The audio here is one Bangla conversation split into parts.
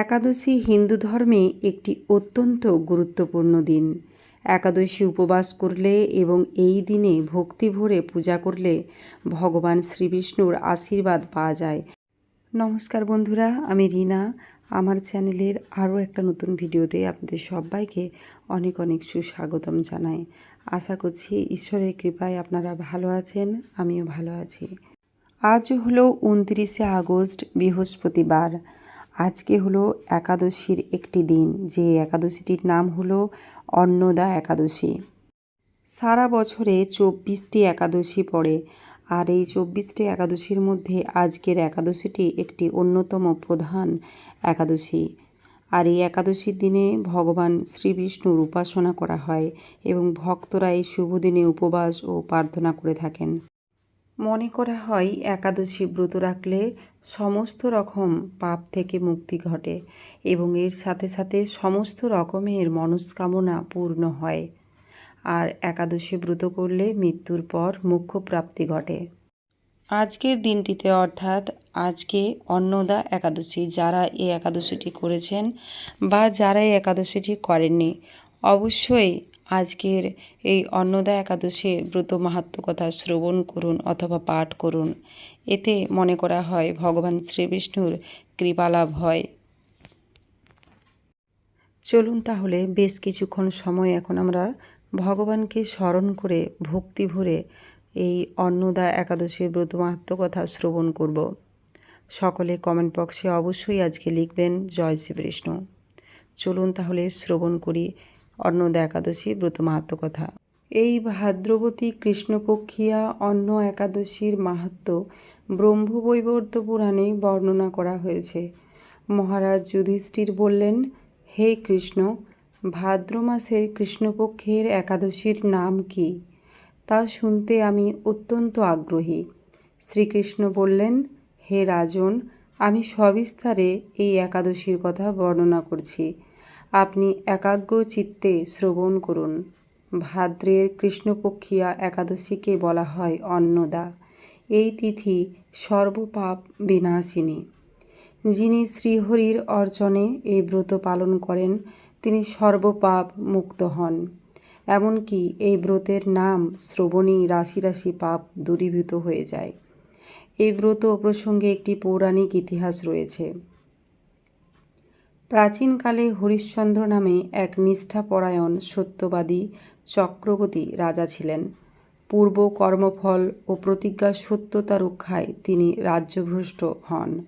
একাদশী হিন্দু ধর্মে একটি অত্যন্ত গুরুত্বপূর্ণ দিন। একাদশী উপবাস করলে এবং এই দিনে ভক্তি ভরে পূজা করলে ভগবান শ্রীবিষ্ণুর আশীর্বাদ পাওয়া যায়। নমস্কার বন্ধুরা, আমি রিনা। আমার চ্যানেলের আরও একটা নতুন ভিডিওতে আপনাদের সবাইকে অনেক অনেক সুস্বাগতম জানাই। আশা করছি ঈশ্বরের কৃপায় আপনারা ভালো আছেন, আমিও ভালো আছি। আজ হলো উনত্রিশে আগস্ট, বৃহস্পতিবার। আজকে হলো একাদশীর একটি দিন। যে একাদশীটির নাম হলো অন্নদা একাদশী। সারা বছরে চব্বিশটি একাদশী পড়ে। আর এই চব্বিশটি একাদশীর মধ্যে আজকের একাদশীটি একটি অন্যতম প্রধান একাদশী। আর এই একাদশীর দিনে ভগবান শ্রীবিষ্ণুর উপাসনা করা হয় এবং ভক্তরা এই শুভ দিনে উপবাস ও প্রার্থনা করে থাকেন। মনে করা হয় একাদশী ব্রত রাখলে সমস্ত রকম পাপ থেকে মুক্তি ঘটে এবং এর সাথে সাথে সমস্ত রকমের মনস্কামনা পূর্ণ হয়। আর একাদশী ব্রত করলে মৃত্যুর পর মুখ্য প্রাপ্তি ঘটে। আজকের দিনটিতে অর্থাৎ আজকে অন্নদা একাদশী, যারা এই একাদশীটি করেছেন বা যারা এই একাদশীটি করেননি, অবশ্যই আজকের এই অন্নদা একাদশীর ব্রত মাহাত্ম কথা শ্রবণ করুন অথবা পাঠ করুন। এতে মনে করা হয় ভগবান শ্রীবিষ্ণুর কৃপালাভ হয়। চলুন তাহলে বেশ কিছুক্ষণ সময় এখন আমরা ভগবানকে স্মরণ করে ভক্তি ভরে এই অন্নদা একাদশীর ব্রত মাহাত্ম কথা শ্রবণ করব। সকলে কমেন্ট বক্সে অবশ্যই আজকে লিখবেন, জয় শ্রীবিষ্ণু। চলুন তাহলে শ্রবণ করি। অন্নদা একাদশী, ব্রত মাহাত্ম কথা। এই ভাদ্রবতী কৃষ্ণপক্ষিয়া অন্ন একাদশীর মাহাত্ম ব্রহ্মবৈবর্ত পুরাণে বর্ণনা করা হয়েছে। মহারাজ যুধিষ্ঠির বললেন, হে কৃষ্ণ, ভাদ্র মাসের কৃষ্ণপক্ষের একাদশীর নাম কি? তা শুনতে আমি অত্যন্ত আগ্রহী। শ্রীকৃষ্ণ বললেন, হে রাজন, আমি সবিস্তারে এই একাদশীর কথা বর্ণনা করছি। আপনি একাগ্র চিত্তে শ্রবণ করুন। ভাদ্রের কৃষ্ণপক্ষিয়া একাদশীকে বলা হয় অন্নদা। এই তিথি সর্বপাপ বিনাশিনী। যিনি শ্রীহরির অর্চনে এই ব্রত পালন করেন, তিনি সর্বপাপ মুক্ত হন। এমনকি এই ব্রতের নাম শ্রবণী রাশি রাশি পাপ দূরীভূত হয়ে যায়। এই ব্রত প্রসঙ্গে একটি পৌরাণিক ইতিহাস রয়েছে। প্রাচীনকালে হরিশ্চন্দ্র নামে এক নিষ্ঠাপরায়ণ সত্যবাদী চক্রবর্তী রাজা ছিলেন। পূর্ব কর্মফল ও প্রতিজ্ঞার সত্যতা রক্ষায় তিনি রাজ্যভ্রষ্ট হন।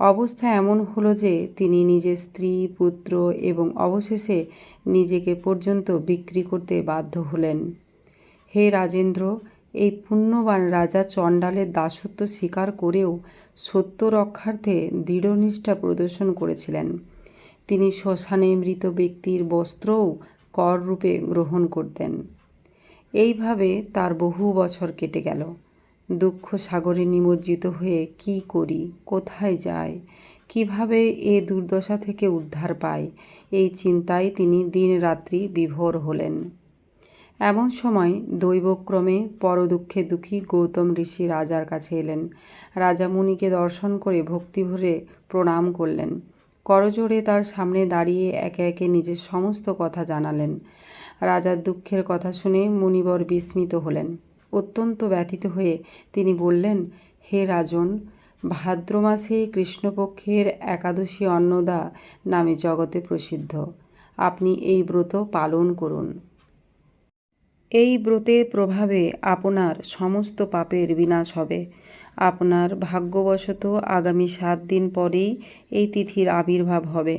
অবস্থা এমন হলো যে তিনি নিজের স্ত্রী, পুত্র এবং অবশেষে নিজেকে পর্যন্ত বিক্রি করতে বাধ্য হলেন। হে রাজেন্দ্র এই পুণ্যবান রাজা চণ্ডালের দাসত্ব স্বীকার করেও সত্য রক্ষার্থে দৃঢ়নিষ্ঠা প্রদর্শন করেছিলেন। তিনি শ্মশানে মৃত ব্যক্তির বস্ত্রও কর রূপে গ্রহণ করতেন। এইভাবে তার বহু বছর কেটে গেল। দুঃখ সাগরে নিমজ্জিত হয়ে কি করি, কোথায় যায় কীভাবে এ দুর্দশা থেকে উদ্ধার পায় এই চিন্তায় তিনি দিন রাত্রি বিভোর হলেন। এমন সময় দৈবক্রমে পরদুঃখে দুঃখী গৌতম ঋষি রাজার কাছে এলেন। রাজা মুনিকে দর্শন করে ভক্তি ভরে প্রণাম করলেন। করজোড়ে তার সামনে দাঁড়িয়ে একে একে নিজের সমস্ত কথা জানালেন। রাজার দুঃখের কথা শুনে মুনিবর বিস্মিত হলেন। অত্যন্ত ব্যথিত হয়ে তিনি বললেন, হে রাজন, ভাদ্র মাসে কৃষ্ণপক্ষের একাদশী অন্নদা নামে জগতে প্রসিদ্ধ। আপনি এই ব্রত পালন করুন। এই ব্রতের প্রভাবে আপনার সমস্ত পাপের বিনাশ হবে। আপনার ভাগ্যবশত আগামী সাত দিন পরেই এই তিথির আবির্ভাব হবে।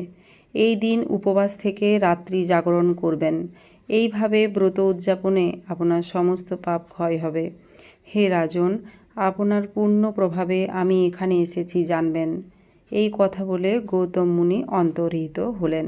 এই দিন উপবাস থেকে রাত্রি জাগরণ করবেন। এইভাবে ব্রত উদযাপনে আপনার সমস্ত পাপ ক্ষয় হবে। হে রাজন, আপনার পূর্ণ প্রভাবে আমি এখানে এসেছি, জানবেন। এই কথা বলে গৌতম মুনি অন্তর্হিত হলেন।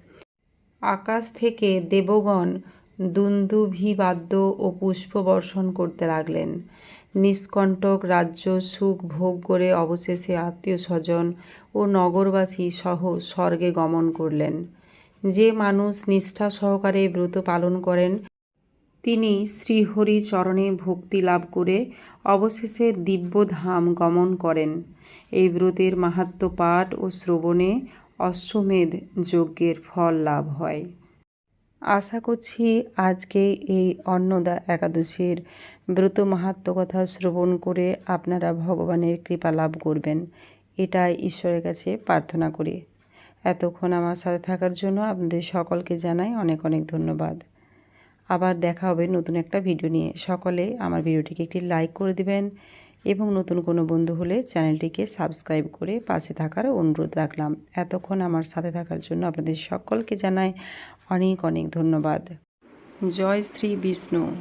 আকাশ থেকে দেবগণ দুন্দুভিবাদ্য ও পুষ্প বর্ষণ করতে লাগলেন। নিষ্কণ্টক রাজ্য সুখ ভোগ করে অবশেষে আত্মীয় স্বজন ও নগরবাসী সহ স্বর্গে গমন করলেন। যে মানুষ নিষ্ঠা সহকারে ব্রত পালন করেন, তিনি শ্রীহরি চরণে ভক্তি লাভ করে অবশেষে দিব্যধাম গমন করেন। এই ব্রতের মাহাত্ম্য পাঠ ও শ্রবণে অশ্বমেধ যজ্ঞের ফল লাভ হয়। আশা করছি আজকে এই অন্নদা একাদশীর ব্রত মাহাত্ম কথা শ্রবণ করে আপনারা ভগবানের কৃপা লাভ করবেন। এটাই ঈশ্বরের কাছে প্রার্থনা করি। এতক্ষণ আমার সাথে থাকার জন্য আপনাদের সকলকে জানাই অনেক অনেক ধন্যবাদ। আবার দেখা হবে নতুন একটা ভিডিও নিয়ে। সকলে আমার ভিডিওটিকে একটি লাইক করে দিবেন। এবং নতুন কোনো বন্ধু হলে চ্যানেলটিকে সাবস্ক্রাইব করে পাশে থাকার অনুরোধ রাখলাম। এতক্ষণ আমার সাথে থাকার জন্য আপনাদের সকলকে জানাই অনেক অনেক ধন্যবাদ। জয় শ্রী বিষ্ণু।